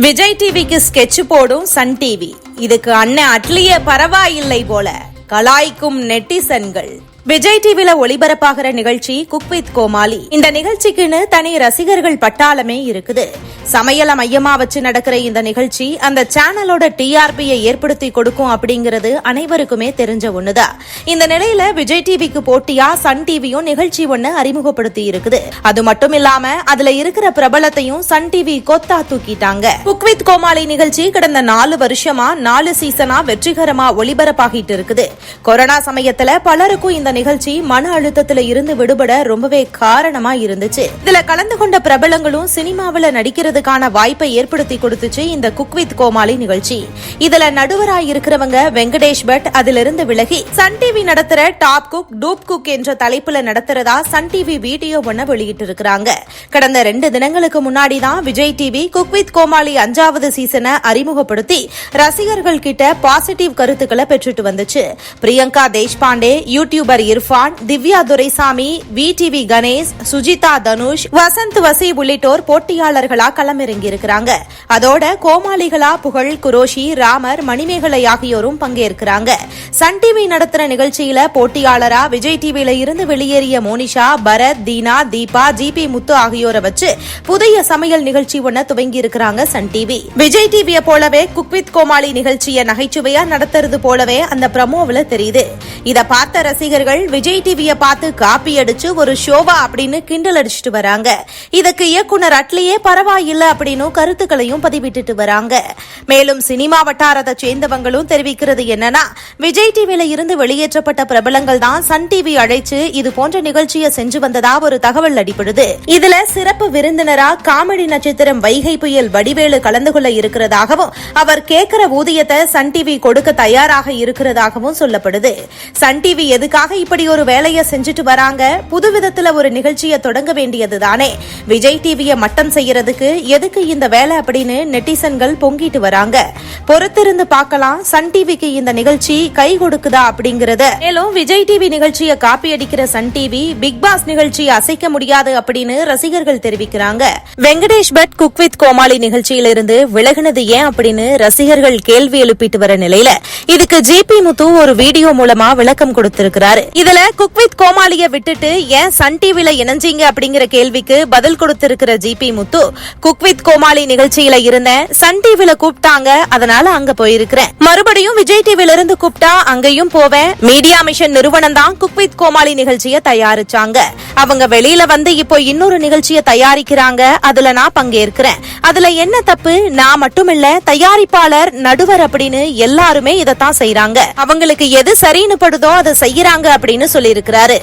விஜய் டிவிக்கு ஸ்கெட்ச் போடும் Sun TV. இதுக்கு அண்ணன் அட்லியே பரவாயில்லை போல. கலாய்க்கும் நெட்டிசன்கள். விஜய் டிவில ஒளிபரப்பாகிற நிகழ்ச்சி குக் வித் கோமாளி. இந்த நிகழ்ச்சிக்குன்னு தனி ரசிகர்கள் பட்டாளமே இருக்குது. சமையல மையமா வச்சு நடக்கிற இந்த நிகழ்ச்சி அந்த சேனலோட டிஆர்பியை ஏற்படுத்தி கொடுக்கும் அப்படிங்கிறது அனைவருக்குமே தெரிஞ்ச ஒண்ணுதான் இந்த நிலையில விஜய் டிவிக்கு போட்டியா சன் டிவியும் நிகழ்ச்சி ஒண்ணு அறிமுகப்படுத்தி இருக்குது. அது மட்டும் இல்லாம அதுல இருக்கிற பிரபலத்தையும் சன் டிவி கொத்தா தூக்கிட்டாங்க. குக் வித் கோமாளி நிகழ்ச்சி கடந்த நாலு வருஷமா நாலு சீசனா வெற்றிகரமா ஒளிபரப்பாகிட்டு இருக்குது. கொரோனா சமயத்துல பலருக்கும் இந்த நிகழ்ச்சி மன அழுத்தத்துல இருந்து விடுபட ரொம்பவே காரணமா இருந்துச்சு. இதுல கலந்து கொண்ட பிரபலங்களும் சினிமாவில நடிக்கிறதுக்கான வாய்ப்பை ஏற்படுத்தி கொடுத்துச்சு இந்த குக் வித் கோமாளி நிகழ்ச்சி. இதுல நடுவராய் இருக்கிறவங்க வெங்கடேஷ் பட் அதிலிருந்து விலகி சன் டிவி நடத்துற டாப் குக் டூப் குக் என்ற தலைப்புல நடத்துறதா சன் டிவி வீடியோ ஒண்ண வெளியிட்டு இருக்கிறாங்க கடந்த ரெண்டு தினங்களுக்கு முன்னாடி தான் Vijay TV cook with Comali அஞ்சாவது சீசனை அறிமுகப்படுத்தி ரசிகர்கள் கிட்ட பாசிட்டிவ் கருத்துக்களை பெற்றுட்டு வந்துச்சு. Priyanka Deshpande YouTuber Irfan Divya Duraisamy V TV Ganesh Sujitha Dhanush Vasanth Vasi உள்ளிட்டோர் போட்டியாளர்களா களமிறங்கி இருக்கிறாங்க அதோட கோமாளிகளா புகழ் குரோஷி ராமர் மணிமேகலை ஆகியோரும் பங்கேற்கிறாங்க. சன் டிவி நடத்துற நிகழ்ச்சியில போட்டியாளரா விஜய் டிவியில இருந்து வெளியேறிய மோனிஷா பரத் தீனா தீபா ஜிபி முத்து ஆகியோரை வச்சு புதிய சமையல் நிகழ்ச்சி ஒன்ன துவங்கி இருக்கிறாங்க சன் டிவி விஜய் டிவியை போலவே குக் வித் கோமாளி நிகழ்ச்சியை நகைச்சுவையா நடத்துறது போலவே அந்த ப்ரமோவில் தெரியுது. இத பார்த்த ரசிகர்கள் விஜய் டிவியை பார்த்து காப்பி அடிச்சு ஒரு ஷோவா அப்படின்னு கிண்டல் அடிச்சுட்டு வராங்க. இதுக்கு இயக்குனர் அட்லியே பரவாயில்ல அப்படின்னு கருத்துக்களையும் பதிவிட்டுட்டு வராங்க. மேலும் சினிமா வட்டாரத்தை சேர்ந்தவங்களும் தெரிவிக்கிறது என்னன்னா விஜய் டிவியில இருந்து வெளியேற்றப்பட்ட பிரபலங்கள் தான் சன் டிவி அழைச்சு இது போன்ற நிகழ்ச்சியை செஞ்சு வந்ததா ஒரு தகவல் அடிப்படுது இதுல சிறப்பு விருந்தினரா காமெடி நட்சத்திரம் வைகை புயல் வடிவேலு கலந்து கொள்ள இருக்கிறதாகவும் அவர் கேட்கிற ஊதியத்தை சன் டிவி கொடுக்க தயாராக இருக்கிறதாகவும் சொல்லப்படுது. சன் டிவி எதுக்காக இப்படி ஒரு வேலையை செஞ்சுட்டு வராங்க. புது விதத்துல ஒரு நிகழ்ச்சியை தொடங்க வேண்டியது தானே விஜய் டிவியை மட்டம் செய்யறதுக்கு எதுக்கு இந்த வேலை அப்படின்னு நெட்டிசன்கள் பொங்கிட்டு வராங்க. பொறுத்திருந்து பார்க்கலாம் சன் டிவிக்கு இந்த நிகழ்ச்சி கை கொடுக்குதா அப்படிங்கறத. மேலும் விஜய் டிவி நிகழ்ச்சியை காப்பி அடிக்கிற சன் டிவி பிக் பாஸ் நிகழ்ச்சியை அசைக்க முடியாது அப்படின்னு ரசிகர்கள் தெரிவிக்கிறாங்க. வெங்கடேஷ் பட் குக் வித் கோமாளி நிகழ்ச்சியிலிருந்து விலகினது ஏன் அப்படின்னு ரசிகர்கள் கேள்வி எழுப்பிட்டு வர நிலையில இதுக்கு ஜிபி முத்து ஒரு வீடியோ மூலமா விளக்கம் கொடுத்திருக்கிறாரு. இதுல குக் வித் கோமாளிய விட்டுட்டு ஏன் சன் டிவில இணைஞ்சீங்க அப்படிங்கிற கேள்விக்கு பதில் கொடுத்திருக்கிற GP Muthu cook with Comali நிகழ்ச்சியில இருந்தேன் சன் டிவில கூப்பிட்டாங்க அதனால அங்க போயிருக்கிறேன். மறுபடியும் விஜய் டிவில இருந்து கூப்பிட்டா அங்கேயும் போவேன். மீடியா மிஷன் நிறுவனம் தான் குக் வித் கோமாளி நிகழ்ச்சியை தயாரிச்சாங்க. அவங்க வெளியில வந்து இப்போ இன்னொரு நிகழ்ச்சியை தயாரிக்கிறாங்க அதுல நான் பங்கேற்கிறேன். அதுல என்ன தப்பு? நான் மட்டும் இல்ல தயாரிப்பாளர் நடுவர் அப்படின்னு எல்லாருமே இதத்தான் செய்யறாங்க அவங்களுக்கு எது சரின்னு படுதோ அதை செய்யறாங்க அப்படின்னு சொல்லியிருக்கிறாரு.